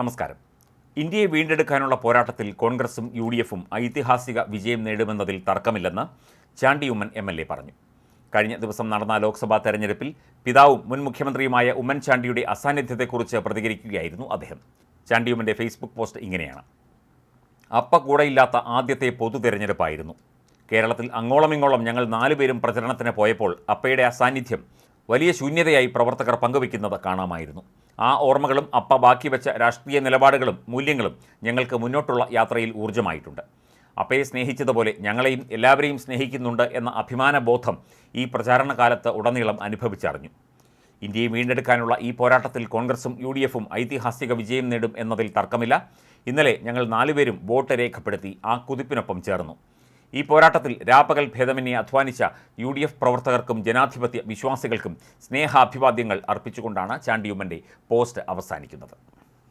നമസ്കാരം. ഇന്ത്യയെ വീണ്ടെടുക്കാനുള്ള പോരാട്ടത്തിൽ കോൺഗ്രസും യു ഡി എഫും ഐതിഹാസിക വിജയം നേടുമെന്നതിൽ തർക്കമില്ലെന്ന് Chandy Oommen M L A പറഞ്ഞു. കഴിഞ്ഞ ദിവസം നടന്ന ലോക്സഭാ തെരഞ്ഞെടുപ്പിൽ പിതാവും മുൻ മുഖ്യമന്ത്രിയുമായ ഉമ്മൻചാണ്ടിയുടെ അസാന്നിധ്യത്തെക്കുറിച്ച് പ്രതികരിക്കുകയായിരുന്നു അദ്ദേഹം. ചാണ്ടി ഉമ്മന്റെ ഫേസ്ബുക്ക് പോസ്റ്റ് ഇങ്ങനെയാണ്. അപ്പ കൂടെയില്ലാത്ത ആദ്യത്തെ പൊതു തെരഞ്ഞെടുപ്പായിരുന്നു. കേരളത്തിൽ അങ്ങോളമിങ്ങോളം ഞങ്ങൾ നാലുപേരും പ്രചരണത്തിന് പോയപ്പോൾ അപ്പയുടെ അസാന്നിധ്യം വലിയ ശൂന്യതയായി പ്രവർത്തകർ പങ്കുവയ്ക്കുന്നത് കാണാമായിരുന്നു. ആ ഓർമ്മകളും അപ്പ ബാക്കി വെച്ച രാഷ്ട്രീയ നിലപാടുകളും മൂല്യങ്ങളും ഞങ്ങൾക്ക് മുന്നോട്ടുള്ള യാത്രയിൽ ഊർജമായിട്ടുണ്ട്. അപ്പയെ സ്നേഹിച്ചതുപോലെ ഞങ്ങളെയും എല്ലാവരെയും സ്നേഹിക്കുന്നുണ്ട് എന്ന അഭിമാനബോധം ഈ പ്രചാരണ കാലത്ത് ഉടനീളം അനുഭവിച്ചറിഞ്ഞു. ഇന്ത്യയെ വീണ്ടെടുക്കാനുള്ള ഈ പോരാട്ടത്തിൽ കോൺഗ്രസും യു ഡി എഫും ഐതിഹാസിക വിജയം നേടും എന്നതിൽ തർക്കമില്ല. ഇന്നലെ ഞങ്ങൾ നാലുപേരും വോട്ട് രേഖപ്പെടുത്തി ആ കുതിപ്പിനൊപ്പം ചേർന്നു. ഈ പോരാട്ടത്തിൽ രാപ്പകൽ ഭേദമന്യെ അധ്വാനിച്ച യു ഡി എഫ് പ്രവർത്തകർക്കും ജനാധിപത്യ വിശ്വാസികൾക്കും സ്നേഹാഭിവാദ്യങ്ങൾ അർപ്പിച്ചുകൊണ്ടാണ് ചാണ്ടിയുമ്മന്റെ പോസ്റ്റ് അവസാനിക്കുന്നത്.